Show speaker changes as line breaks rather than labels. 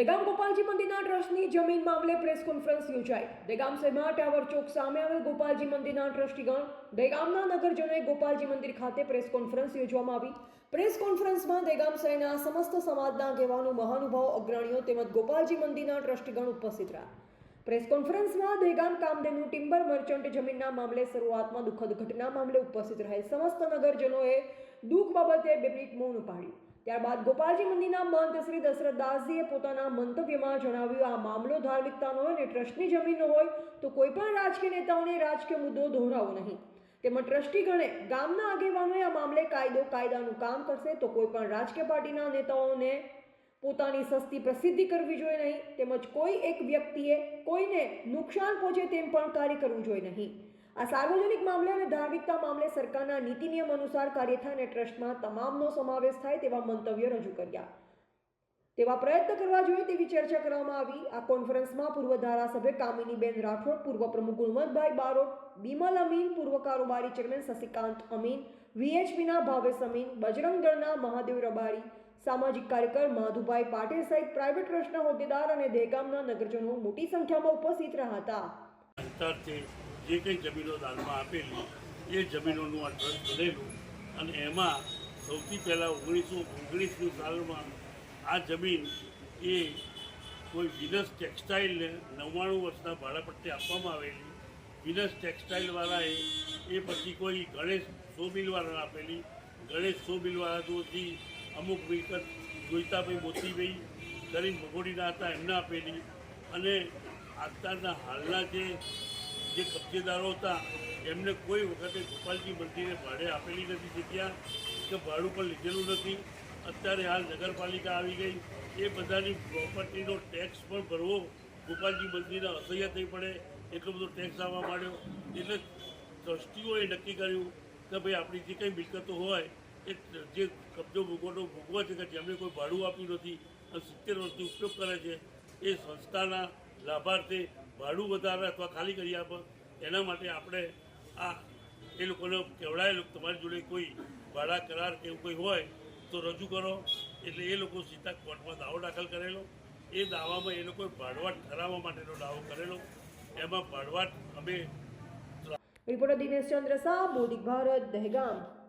દેગામ ગોપાલજી મંદિરના ટ્રસ્ટની જમીન મામલે પ્રેસ કોન્ફરન્સ યોજાઈ. દેગામ શહેરમાં ટાવર ચોક સામે આવેલ ગોપાલજી મંદિરના ટ્રસ્ટીગણ દેગામના નગરજનોએ ગોપાલજી મંદિર ખાતે પ્રેસ કોન્ફરન્સ યોજવામાં આવી. પ્રેસ કોન્ફરન્સમાં દેગામ શહેરના સમસ્ત સમાજના આગેવાનો મહાનુભાવ અગ્રણીઓ તેમજ ગોપાલજી મંદિરના ટ્રસ્ટીગણ ઉપસ્થિત રહ્યા. પ્રેસ કોન્ફરન્સમાં દેગામ કામધેનુ ટિમ્બર મર્ચન્ટ જમીનના મામલે શરૂઆતમાં દુઃખદ ઘટના મામલે ઉપસ્થિત રહેલ સમસ્ત નગરજનોએ દુઃખ બાબતે બે મિનિટ મૌન પાડ્યું ત્યારબાદ ગોપાલજી મંદિરના મંત શ્રી દશરથદાસજીએ પોતાના મંતવ્યમાં જણાવ્યું, આ મામલો ધાર્મિકતાનો અને ટ્રસ્ટની જમીનનો હોય, તો કોઈ પણ રાજકીય નેતાઓને રાજકીય મુદ્દો દોહરાવો નહીં. તેમજ ટ્રસ્ટીગણે ગામના આગેવાનોએ આ મામલે કાયદો કાયદાનું કામ કરશે, તો કોઈ પણ રાજકીય પાર્ટીના નેતાઓને પોતાની સસ્તી પ્રસિદ્ધિ કરવી જોઈએ નહીં. તેમજ કોઈ એક વ્યક્તિએ કોઈને નુકસાન પહોંચે તેમ પણ કાર્ય કરવું જોઈએ નહીં. આ સાર્વજનિક મામલે અને ધાર્મિકતા મામલે સરકારના નીતિ નિયમ અનુસાર કાર્ય થાય અને ટ્રસ્ટમાં તમામનો સમાવેશ થાય તેવા મંતવ્ય રજૂ કર્યા. તેવા પ્રયત્ન કરવા જોઈએ તેવી ચર્ચા કરવામાં આવી. આ કોન્ફરન્સમાં પૂર્વ ધારાસભ્ય કામિનીબેન રાઠોડ, પૂર્વ પ્રમુખ ગુણવંતભાઈ બારોટ, બિમલ અમીન, પૂર્વ કારોબારી ચેરમેન શશિકાંત અમીન, વીએચપીના ભાવેશ અમીન, બજરંગ દળના મહાદેવ રબારી, સામાજિક કાર્યકર માધુભાઈ પાટીલ સહિત પ્રાઇવેટ ટ્રસ્ટના હોદ્દેદાર અને દહેગામના નગરજનો મોટી સંખ્યામાં ઉપસ્થિત રહ્યા હતા.
અંતરથી જે કંઈ જમીનો દાનમાં આપેલી, એ જમીનોનું આ ટ્રસ્ટ બનેલું. અને એમાં સૌથી પહેલાં ઓગણીસો ઓગણીસની સાલમાં આ જમીન એ કોઈ વિનસ ટેક્સટાઇલને નવ્વાણું વર્ષના ભાડાપટ્ટી આપવામાં આવેલી. વિનસ ટેક્સટાઇલવાળાએ એ પછી કોઈ ગણેશ સો મિલવાળાને આપેલી. ગણેશ સો જોથી અમુક મિલકત જોઈતાભાઈ મોતીભાઈ કરીને ભગોડીના હતા, એમને આપેલી. અને અત્યારના હાલના જે જે કબજેદારો હતા, એમને કોઈ વખતે ગોપાલજી મંદિરે ભાડે આપેલી નથી જગ્યા કે ભાડું પણ લીધેલું નથી. અત્યારે હાલ નગરપાલિકા આવી ગઈ. એ બધાની પ્રોપર્ટીનો ટેક્સ પણ ભરવો ગોપાલજી મંદિરને અસહ્ય થઈ પડે, એટલો બધો ટેક્સ આવવા માંડ્યો. એટલે ટ્રસ્ટીઓએ નક્કી કર્યું કે ભાઈ આપણી જે કંઈ મિલકતો હોય, એ જે કબજો ભૂગોળો ભોગવા છે કે જેમને કોઈ ભાડું આપ્યું નથી અને સિત્તેર વર્ષથી ઉપયોગ કરે છે, એ સંસ્થાના લાભાર્થે ભાડું વધારે અથવા ખાલી કરી આપો એના માટે આપણે આ એ લોકોને કહેવડાયેલું તમારી જોડે કોઈ ભાડા કરાર કે એવું કોઈ હોય તો રજૂ કરો. એટલે એ લોકો સીધા કોર્ટમાં દાવો દાખલ કરેલો. એ દાવામાં એ લોકોએ ભાડવાટ ઠરાવવા માટેનો દાવો કરેલો. એમાં ભાડવાટ અમે
રિપોર્ટર દિનેશ ચંદ્ર શાહ મોદી ભારત, દહેગામ.